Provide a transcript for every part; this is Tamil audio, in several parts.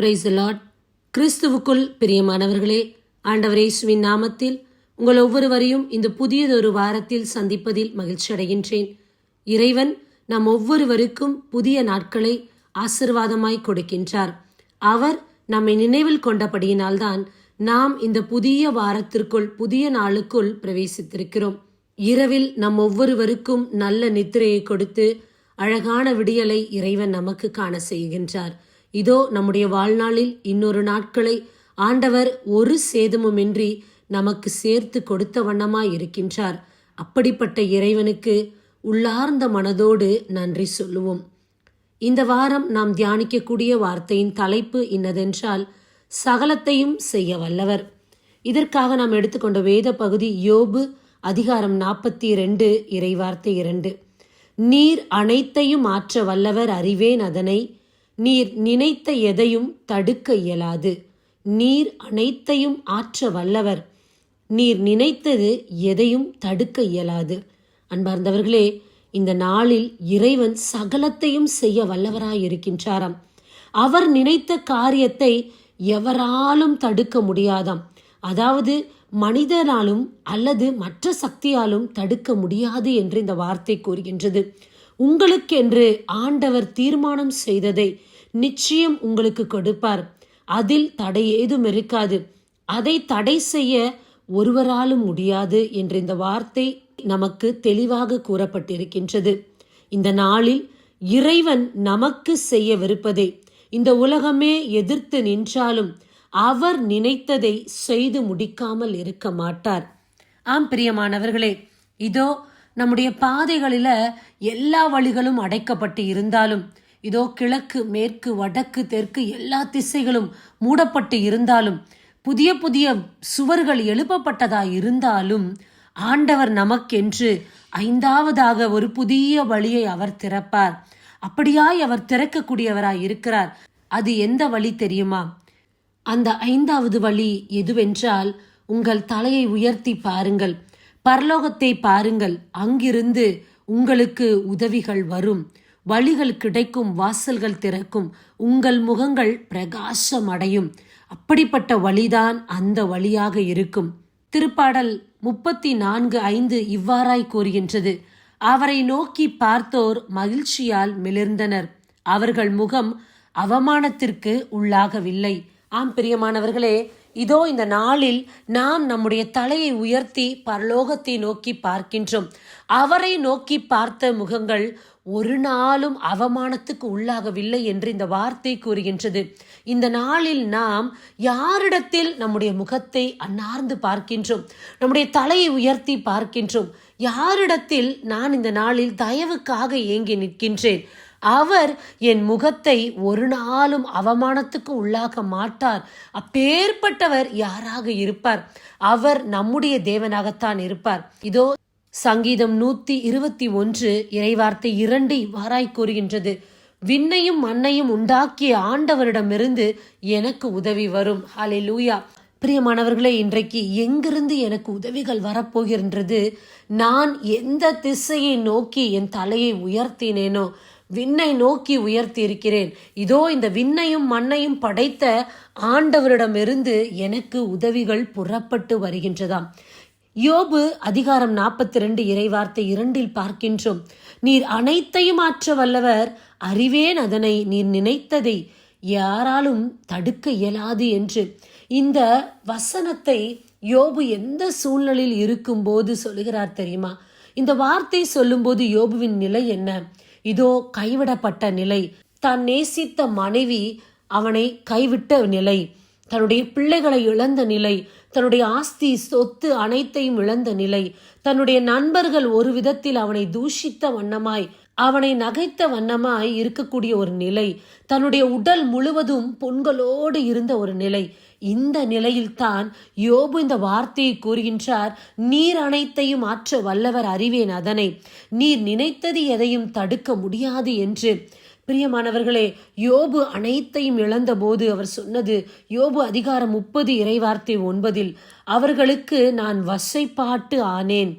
பிரைஸ் லார்ட் கிறிஸ்துவுக்குள் பிரியமானவர்களே ஆண்டவர் இயேசுவின் நாமத்தில் உங்கள் ஒவ்வொருவரையும் இந்த புதியதொரு வாரத்தில் சந்திப்பதில் மகிழ்ச்சி அடைகின்றேன். இறைவன் நம் ஒவ்வொருவருக்கும் புதிய நாட்களை ஆசிர்வாதமாய் கொடுக்கின்றார். அவர் நம்மை நினைவில் கொண்டபடியினால்தான் நாம் இந்த புதிய வாரத்திற்குள் புதிய நாளுக்குள் பிரவேசித்திருக்கிறோம். இரவில் நம் ஒவ்வொருவருக்கும் நல்ல நித்திரையை கொடுத்து அழகான விடியலை இறைவன் நமக்கு காண செய்கின்றார். இதோ நம்முடைய வாழ்நாளில் இன்னொரு நாட்களை ஆண்டவர் ஒரு சேதமுமின்றி நமக்கு சேர்த்து கொடுத்த வண்ணமாய் இருக்கின்றார். அப்படிப்பட்ட இறைவனுக்கு உள்ளார்ந்த மனதோடு நன்றி சொல்லுவோம். இந்த வாரம் நாம் தியானிக்கக்கூடிய வார்த்தையின் தலைப்பு இன்னதென்றால் சகலத்தையும் செய்ய வல்லவர். இதற்காக நாம் எடுத்துக்கொண்ட வேத பகுதி யோபு அதிகாரம் நாற்பத்தி இரண்டு இறைவார்த்தை இரண்டு. நீர் அனைத்தையும் மாற்ற வல்லவர் அறிவேன் அதனை நீர் நினைத்த எதையும் தடுக்க இயலாது. நீர் அனைத்தையும் ஆற்ற வல்லவர். நீர் நினைத்தது எதையும் தடுக்க இயலாது. அன்பார்ந்தவர்களே இந்த நாளில் இறைவன் சகலத்தையும் செய்ய வல்லவராயிருக்கின்றாராம். அவர் நினைத்த காரியத்தை எவராலும் தடுக்க முடியாதாம். அதாவது மனிதனாலும் அல்லது மற்ற சக்தியாலும் தடுக்க முடியாது என்று இந்த வார்த்தை கூறுகின்றது. உங்களுக்கென்று ஆண்டவர் தீர்மானம் செய்ததை நிச்சயம் உங்களுக்கு கொடுப்பார். அதில் தடை ஏதும் இருக்காது. அதை தடை செய்ய ஒருவராலும் முடியாது என்ற இந்த வார்த்தை நமக்கு தெளிவாக கூறப்பட்டிருக்கின்றது. இந்த நாளில் இறைவன் நமக்கு செய்யவிருப்பதை இந்த உலகமே எதிர்த்து நின்றாலும் அவர் நினைத்ததை செய்து முடிக்காமல் இருக்க மாட்டார். ஆம் பிரியமானவர்களே இதோ நம்முடைய பாதைகளில் எல்லா வழிகளும் அடைக்கப்பட்டு இருந்தாலும் இதோ கிழக்கு மேற்கு வடக்கு தெற்கு எல்லா திசைகளும் மூடப்பட்டு இருந்தாலும் புதிய புதிய சுவர்கள் எழுப்பப்பட்டதா இருந்தாலும் ஆண்டவர் நமக்கென்று ஐந்தாவதாக ஒரு புதிய வழியை அவர் திறப்பார். அப்படியாய் அவர் திறக்கக்கூடியவராய் இருக்கிறார். அது எந்த வழி தெரியுமா? அந்த ஐந்தாவது வழி எதுவென்றால் உங்கள் தலையை உயர்த்தி பாருங்கள். பரலோகத்தை பாருங்கள். அங்கிருந்து உங்களுக்கு உதவிகள் வரும். வழிகள் கிடைக்கும் வாசல்கள் திறக்கும் உங்கள் முகங்கள் பிரகாசம் அடையும் அப்படிப்பட்ட வழிதான் அந்த வழியாக இருக்கும். திருப்பாடல் முப்பத்தி நான்கு ஐந்து இவ்வாறாய் கூறுகின்றது. அவரை நோக்கி பார்த்தோர் மகிழ்ச்சியால் மிளிர்ந்தனர். அவர்கள் முகம் அவமானத்திற்கு உள்ளாகவில்லை. ஆம் பிரியமானவர்களே இதோ இந்த நாளில் நாம் நம்முடைய தலையை உயர்த்தி பரலோகத்தை நோக்கி பார்க்கின்றோம். அவரை நோக்கி பார்த்த முகங்கள் ஒரு நாளும் அவமானத்துக்கு உள்ளாகவில்லை என்று இந்த வார்த்தை கூறுகின்றது. இந்த நாளில் நாம் யாரிடத்தில் நம்முடைய முகத்தை அன்னார்ந்து பார்க்கின்றோம்? நம்முடைய தலையை உயர்த்தி பார்க்கின்றோம். யாரிடத்தில் நான் இந்த நாளில் தயவுக்காக ஏங்கி நிற்கின்றேன்? அவர் என் முகத்தை ஒரு நாளும் அவமானத்துக்கு உள்ளாக மாட்டார். அப்பேற்பட்டவர் யாராக இருப்பார்? அவர் நம்முடைய தேவனாகத்தான் இருப்பார். இதோ சங்கீதம் நூத்தி இருபத்தி ஒன்று இறைவார்த்தை இரண்டு இவ்வாறாய் கூறுகின்றது. விண்ணையும் மண்ணையும் உண்டாக்கிய ஆண்டவரிடமிருந்து எனக்கு உதவி வரும். ஹலே லூயா பிரியமானவர்களே இன்றைக்கு எங்கிருந்து எனக்கு உதவிகள் வரப்போகின்றது? நான் எந்த திசையை நோக்கி என் தலையை உயர்த்தினேனோ விண்ணை நோக்கி உயர்த்தி இருக்கிறேன் இதோ இந்த விண்ணையும் மண்ணையும் படைத்த ஆண்டவரிடமிருந்து எனக்கு உதவிகள் புறப்பட்டு வருகின்றதாம். யோபு அதிகாரம் நாற்பத்தி ரெண்டு இறைவார்த்தை இரண்டில் பார்க்கின்றோம். நீர் அனைத்தையும் ஆற்ற வல்லவர் அறிவேன் அதனை நீர் நினைத்ததை. யாராலும் தடுக்க இயலாது என்று. இந்த வசனத்தை யோபு எந்த சூழ்நிலையில் இருக்கும்போது சொல்லுகிறார் தெரியுமா? இந்த வார்த்தை சொல்லும்போது யோபுவின் நிலை என்ன? இதோ கைவிடப்பட்ட நிலை. தான் நேசித்த மனைவி அவனை கைவிட்ட நிலை. தன்னுடைய பிள்ளைகளை இழந்த நிலை. தன்னுடைய ஆஸ்தி சொத்து அனைத்தையும் இழந்த நிலை. தன்னுடைய நண்பர்கள் ஒரு விதத்தில் அவனை தூஷித்த வண்ணமாய் அவனை நகைத்த வண்ணமாய் இருக்கக்கூடிய ஒரு நிலை தன்னுடைய உடல் முழுவதும் பொன்களோடு இருந்த ஒரு நிலை. இந்த நிலையில்தான் யோபு இந்த வார்த்தையை கூறுகின்றார் நீர் அனைத்தையும் ஆற்ற வல்லவர் அறிவேன் அதனை. நீர் நினைத்தது எதையும் தடுக்க முடியாது என்று. பிரியமானவர்களே யோபு அனைத்தையும் இழந்தபோது அவர் சொன்னது யோபு அதிகாரம் முப்பது இறைவார்த்தை ஒன்பதில் அவர்களுக்கு நான் வசைப்பாட்டு ஆனேன்.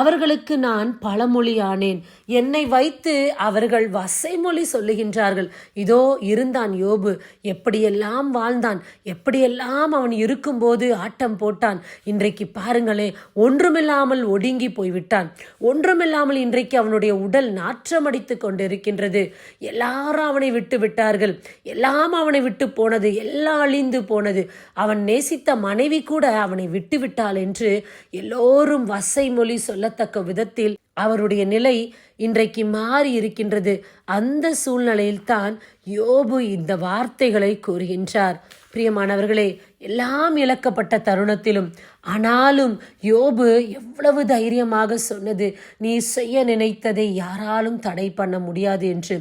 அவர்களுக்கு நான் பழமொழியானேன். என்னை வைத்து அவர்கள் வசைமொழி சொல்லுகின்றார்கள். இதோ இருந்தான் யோபு. எப்படியெல்லாம் வாழ்ந்தான்? எப்படியெல்லாம் அவன் இருக்கும்போது ஆட்டம் போட்டான்? இன்றைக்கு பாருங்களே ஒன்றுமில்லாமல் ஒடுங்கி போய்விட்டான். ஒன்றுமில்லாமல் இன்றைக்கு அவனுடைய உடல் நாற்றமடித்து கொண்டிருக்கின்றது. எல்லாரும் அவனை விட்டு விட்டார்கள். எல்லாம் அவனை விட்டு போனது எல்லாம் அழிந்து போனது. அவன் நேசித்த மனைவி கூட அவனை விட்டு விட்டாள் என்று எல்லோரும் வசை மொழி சொல்லத்தக்க விதத்தில் அவருடைய நிலை இன்றைக்கு மாறி இருக்கின்றது. அந்த சூழ்நிலையில்தான் யோபு இந்த வார்த்தைகளை கூறுகின்றார். பிரியமானவர்களே எல்லாம் இழக்கப்பட்ட தருணத்திலும் ஆனாலும் யோபு எவ்வளவு தைரியமாக சொன்னது நீ செய்ய நினைத்ததை யாராலும் தடை பண்ண முடியாது என்று.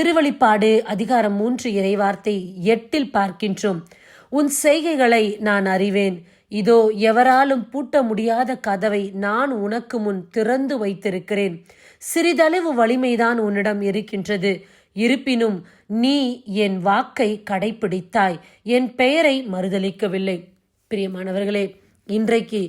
திருவழிப்பாடு அதிகாரம் மூன்று இறைவார்த்தை எட்டில் பார்க்கின்றோம். உன் செய்கைகளை நான் அறிவேன். இதோ எவராலும் பூட்ட முடியாத கதவை நான் உனக்கு முன் திறந்து வைத்திருக்கிறேன். சிறிதளவு வலிமைதான் உன்னிடம் இருக்கின்றது. இருப்பினும் நீ என் வாக்கை கடைபிடித்தாய் என் பெயரை மறுதளிக்கவில்லை பிரியமானவர்களே இன்றைக்கு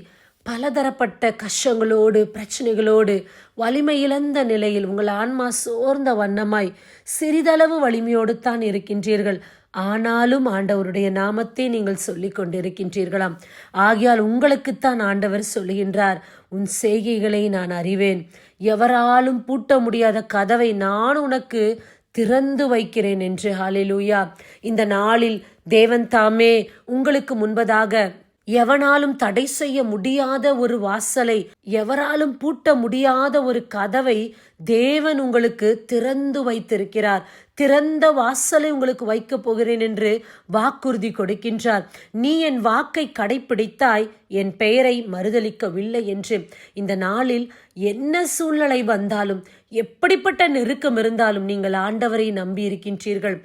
பலதரப்பட்ட கஷ்டங்களோடு பிரச்சனைகளோடு வலிமை இழந்த நிலையில் உங்கள் ஆன்மா சோர்ந்த வண்ணமாய் சிறிதளவு வலிமையோடு தான் இருக்கின்றீர்கள். ஆனாலும் ஆண்டவருடைய நாமத்தை நீங்கள் சொல்லிக் கொண்டிருக்கின்றீர்களாம். ஆகியால் உங்களுக்குத்தான் ஆண்டவர் சொல்லுகின்றார் உன் செய்கைகளை நான் அறிவேன். எவராலும் பூட்ட முடியாத கதவை நான் உனக்கு திறந்து வைக்கிறேன் என்று. ஹாலிலூயா இந்த நாளில் தேவன் தாமே உங்களுக்கு முன்பதாக எவனாலும் தடை செய்ய முடியாத ஒரு வாசலை எவராலும் பூட்ட முடியாத ஒரு கதவை தேவன் உங்களுக்கு திறந்து வைத்திருக்கிறார். திறந்த வாசலை உங்களுக்கு வைக்கப் போகிறேன் என்று வாக்குறுதி கொடுக்கின்றார். நீ என் வாக்கை கடைப்பிடித்தாய் என் பெயரை மறுதளிக்கவில்லை என்று. இந்த நாளில் என்ன சூழ்நிலை வந்தாலும் எப்படிப்பட்ட நெருக்கம் இருந்தாலும் நீங்கள் ஆண்டவரை நம்பி இருக்கின்றீர்கள்.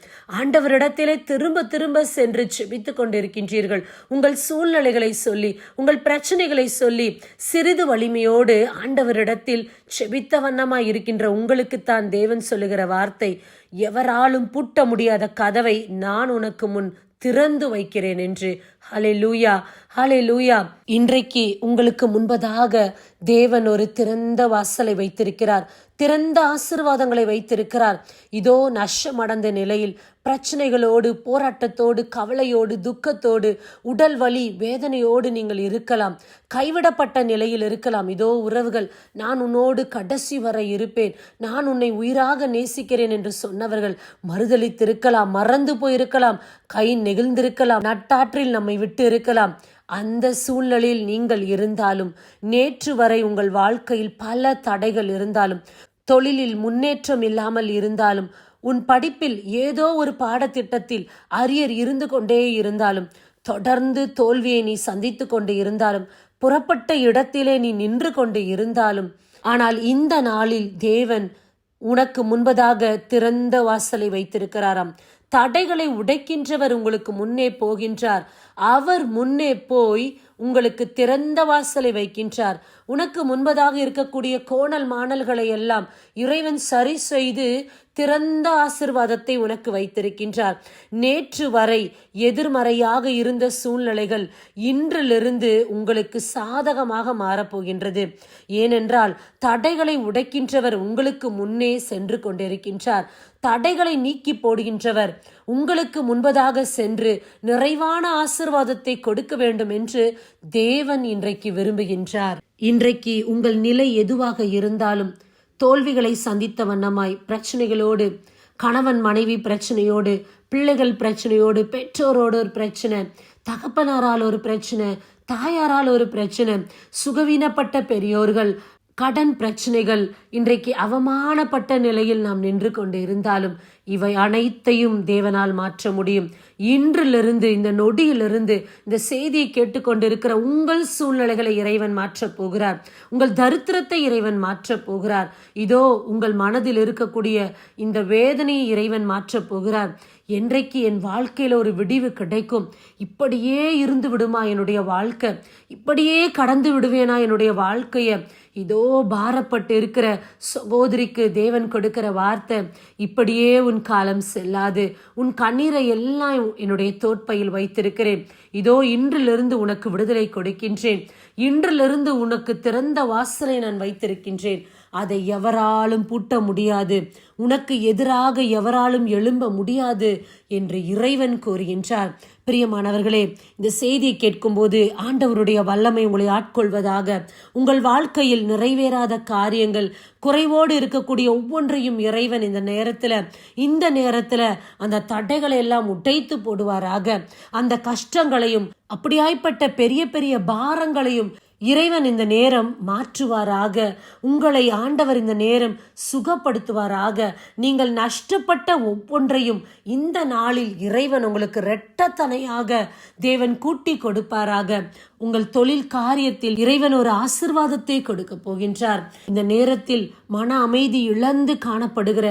ஆண்டவரிடத்திலே திரும்ப திரும்ப சென்று செபித்து கொண்டிருக்கின்றீர்கள். உங்கள் சூழ்நிலைகளை சொல்லி உங்கள் பிரச்சனைகளை சொல்லி சிறிது வலிமையோடு ஆண்டவரிடத்தில் செபித்த வண்ணமாய் இருக்கின்ற உங்களுக்குத்தான் தேவன் சொல்லுகிற வார்த்தை எவராலும் பூட்ட முடியாத கதவை நான் உனக்கு முன் திறந்து வைக்கிறேன் என்று ஹலே லூயா ஹலே லூயா இன்றைக்கு உங்களுக்கு முன்பதாக தேவன் ஒரு திறந்த வாசலை வைத்திருக்கிறார். திறந்த ஆசிர்வாதங்களை வைத்திருக்கிறார். இதோ நஷ்டமடைந்த நிலையில் பிரச்சனைகளோடு போராட்டத்தோடு கவலையோடு துக்கத்தோடு உடல் வலி வேதனையோடு நீங்கள் இருக்கலாம். கைவிடப்பட்ட நிலையில் இருக்கலாம். இதோ உறவுகள் நான் உன்னோடு கடைசி வரை இருப்பேன். நான் உன்னை உயிராக நேசிக்கிறேன் என்று சொன்னவர்கள் மறுதளித்திருக்கலாம் மறந்து போயிருக்கலாம். கை நெகிழ்ந்திருக்கலாம். நட்டாற்றில் நம்மை விட்டு இருக்கலாம் அந்த சூழ்நிலையில் நீங்கள் இருந்தாலும் நேற்று வரை உங்கள் வாழ்க்கையில் பல தடைகள் இருந்தாலும் தொழிலில் முன்னேற்றம் இல்லாமல் இருந்தாலும் உன் படிப்பில் ஏதோ ஒரு பாடத்திட்டத்தில் அரியர் இருந்து கொண்டே இருந்தாலும் தொடர்ந்து தோல்வியை நீ சந்தித்து கொண்டு இருந்தாலும் புறப்பட்ட இடத்திலே நீ நின்று கொண்டு இருந்தாலும் ஆனால் இந்த நாளில் தேவன் உனக்கு முன்பதாக திறந்த வாசலை வைத்திருக்கிறாராம். தடைகளை உடைக்கின்றவர் உங்களுக்கு முன்னே போகின்றார். அவர் முன்னே போய் உங்களுக்கு திறந்த வாசலை வைக்கின்றார். உனக்கு முன்பதாக இருக்கக்கூடிய கோணல் மாணல்களை எல்லாம் இறைவன் சரி செய்து திறந்த ஆசிர்வாதத்தை உனக்கு வைத்திருக்கின்றார். நேற்று வரை எதிர்மறையாக இருந்த சூழ்நிலைகள் இன்றிலிருந்து உங்களுக்கு சாதகமாக மாறப்போகின்றது. ஏனென்றால் தடைகளை உடைக்கின்றவர் உங்களுக்கு முன்னே சென்று கொண்டிருக்கின்றார். தடைகளை நீக்கி போடுகின்றவர் உங்களுக்கு முன்பதாக சென்று நிறைவான ஆசிர்வாதத்தை கொடுக்க வேண்டும் என்று தேவன் இன்றைக்கு விரும்புகின்றார். இன்றைக்கு உங்கள் நிலை எதுவாக இருந்தாலும் தோல்விகளை சந்தித்த வண்ணமாய் பிரச்சனைகளோடு கணவன் மனைவி பிரச்சனையோடு பிள்ளைகள் பிரச்சனையோடு பெற்றோரோடு ஒரு பிரச்சனை தகப்பனாரால் ஒரு பிரச்சனை தாயாரால் ஒரு பிரச்சனை சுகவீனப்பட்ட பெரியோர்கள் கடன் பிரச்சனைகள் இன்றைக்கு அவமானப்பட்ட நிலையில் நாம் நின்று கொண்டு இருந்தாலும் இவை அனைத்தையும் தேவனால் மாற்ற முடியும். இன்றிலிருந்து இந்த நொடியிலிருந்து இந்த செய்தியை கேட்டுக்கொண்டிருக்கிற உங்கள் சூழ்நிலைகளை இறைவன் மாற்றப் போகிறார். உங்கள் தரித்திரத்தை இறைவன் மாற்றப் போகிறார். இதோ உங்கள் மனதில் இருக்கக்கூடிய இந்த வேதனையை இறைவன் மாற்றப் போகிறார். என்றைக்கு என் வாழ்க்கையில் ஒரு விடிவு கிடைக்கும்? இப்படியே இருந்து விடுமா என்னுடைய வாழ்க்கை? இப்படியே கடந்து விடுவேனா என்னுடைய வாழ்க்கையை? இதோ பாரப்பட்டு இருக்கிற சகோதரிக்கு தேவன் கொடுக்கிற வார்த்தை இப்படியே உன் காலம் செல்லாது. உன் கண்ணீரை எல்லாம் என்னுடைய தோற்பையில் வைத்திருக்கிறேன். இதோ இன்றிலிருந்து உனக்கு விடுதலை கொடுக்கின்றேன். இன்றிலிருந்து உனக்கு திறந்த வாசலை நான் வைத்திருக்கின்றேன். அதை எவராலும் பூட்ட முடியாது. உனக்கு எதிராக எவராலும் எழும்ப முடியாது என்று இறைவன் கூறுகின்றார். பிரியமானவர்களே இந்த செய்தியை கேட்கும்போது ஆண்டவருடைய வல்லமை உங்களை ஆட்கொள்வதாக உங்கள் வாழ்க்கையில் நிறைவேறாத காரியங்கள் குறைவோடு இருக்கக்கூடிய ஒவ்வொன்றையும் இறைவன் இந்த நேரத்தில் இந்த நேரத்தில் அந்த தடைகளை எல்லாம் உடைத்து போடுவாராக. அந்த கஷ்டங்களையும் அப்படியாய்ப்பட்ட பெரிய பெரிய பாரங்களையும் இறைவன் இந்த நேரம் மாற்றுவாராக. உங்களை ஆண்டவர் இந்த நேரம் சுகப்படுத்துவாராக. நீங்கள் நஷ்டப்பட்ட ஒவ்வொன்றையும் இந்த நாளில் இறைவன் உங்களுக்கு இரட்டத்தனையாக தேவன் கூட்டி கொடுப்பாராக. உங்கள் தொழில் காரியத்தில் இறைவன் ஒரு ஆசிர்வாதத்தை கொடுக்க போகின்றார். இந்த நேரத்தில் மன அமைதி இழந்து காணப்படுகிற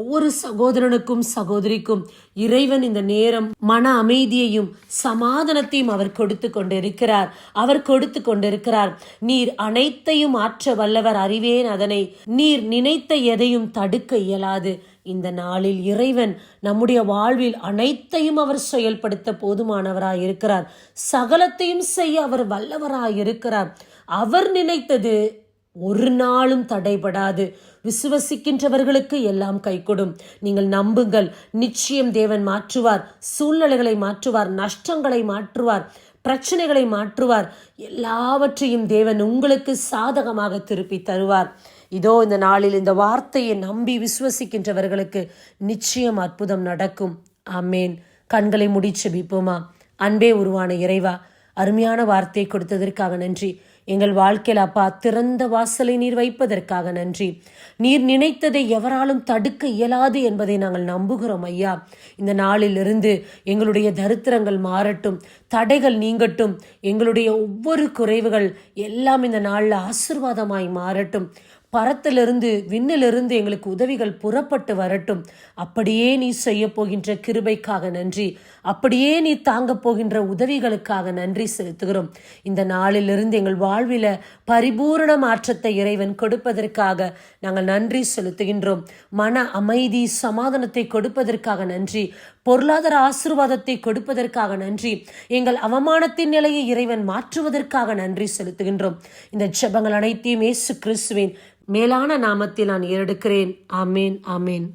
ஒவ்வொரு சகோதரனுக்கும் சகோதரிக்கும் இறைவன் இந்த நேரம் மன அமைதியையும் சமாதானத்தையும் அவர் கொடுத்து கொண்டிருக்கிறார். அவர் கொடுத்து கொண்டிருக்கிறார். நீர் அனைத்தையும் ஆற்ற வல்லவர் அறிவேன். அதனை நீர் நினைத்த எதையும் தடுக்க இயலாது. இந்த நாளில் இறைவன் நம்முடைய வாழ்வில் அனைத்தையும் அவர் செயல்படுத்த போதுமானவராய் இருக்கிறார். சகலத்தையும் செய்ய அவர் வல்லவராய் இருக்கிறார். அவர் நினைத்தது ஒரு நாளும் தடைபடாது. விசுவசிக்கின்றவர்களுக்கு எல்லாம் கைகொடும். நீங்கள் நம்புங்கள் நிச்சயம் தேவன் மாற்றுவார். சூழ்நிலைகளை மாற்றுவார் நஷ்டங்களை மாற்றுவார் பிரச்சனைகளை மாற்றுவார். எல்லாவற்றையும் தேவன் உங்களுக்கு சாதகமாக திருப்பி தருவார். இதோ இந்த நாளில் இந்த வார்த்தையை நம்பி விசுவசிக்கின்றவர்களுக்கு நிச்சயம் அற்புதம் நடக்கும். ஆமேன். கண்களை முடி செபிப்போமா? அன்பே உருவான இறைவா அருமையான வார்த்தை கொடுத்ததற்காக நன்றி. எங்கள் வாழ்க்கையில் அப்பா திறந்த வாசலை நீர் வைப்பதற்காக நன்றி. நீர் நினைத்ததை எவராலும் தடுக்க இயலாது என்பதை நாங்கள் நம்புகிறோம் ஐயா. இந்த நாளிலிருந்து எங்களுடைய தரித்திரங்கள் மாறட்டும் தடைகள் நீங்கட்டும் எங்களுடைய ஒவ்வொரு குறைவுகள் எல்லாம் இந்த நாளில் ஆசிர்வாதமாய் மாறட்டும். பரத்திலிருந்து விண்ணிலிருந்து எங்களுக்கு உதவிகள் புறப்பட்டு வரட்டும். அப்படியே நீ செய்ய போகின்ற கிருபைக்காக நன்றி. அப்படியே நீ தாங்க போகின்ற உதவிகளுக்காக நன்றி செலுத்துகிறோம். இந்த நாளிலிருந்து எங்கள் வாழ்வில பரிபூரண மாற்றத்தை இறைவன் கொடுப்பதற்காக நாங்கள் நன்றி செலுத்துகின்றோம். மன அமைதி சமாதானத்தை கொடுப்பதற்காக நன்றி. பொருளாதார ஆசிர்வாதத்தை கொடுப்பதற்காக நன்றி. எங்கள் அவமானத்தின் நிலையை இறைவன் மாற்றுவதற்காக நன்றி செலுத்துகின்றோம். இந்த ஜெபங்கள் அனைத்தையும் ஏசு கிறிஸ்துவின் மேலான நாமத்தில் நான் ஏறெடுக்கிறேன். ஆமேன் ஆமேன்.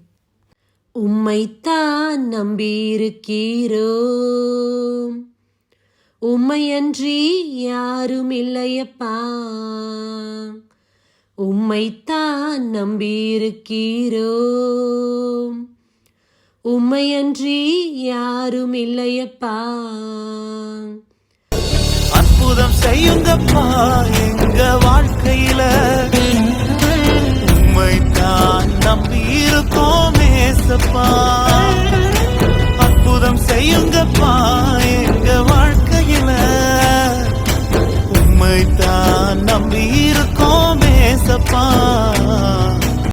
உம்மைத்தான் நம்பியிருக்கிறோம். உம்மையன்றி யாரும் இல்லையப்பா. உம்மைத்தான் நம்பியிருக்கிறோம். உம்மையன்றி யாரும் இல்லையப்பா அற்புதம் செய்யுங்கப்பா எங்க வாழ்க்கையில. உம்மை தான் நம்பி இருக்கோம் ஏசப்பா. அற்புதம் செய்யுங்கப்பா எங்க வாழ்க்கையில. உம்மை தான் நம்பி இருக்கோம்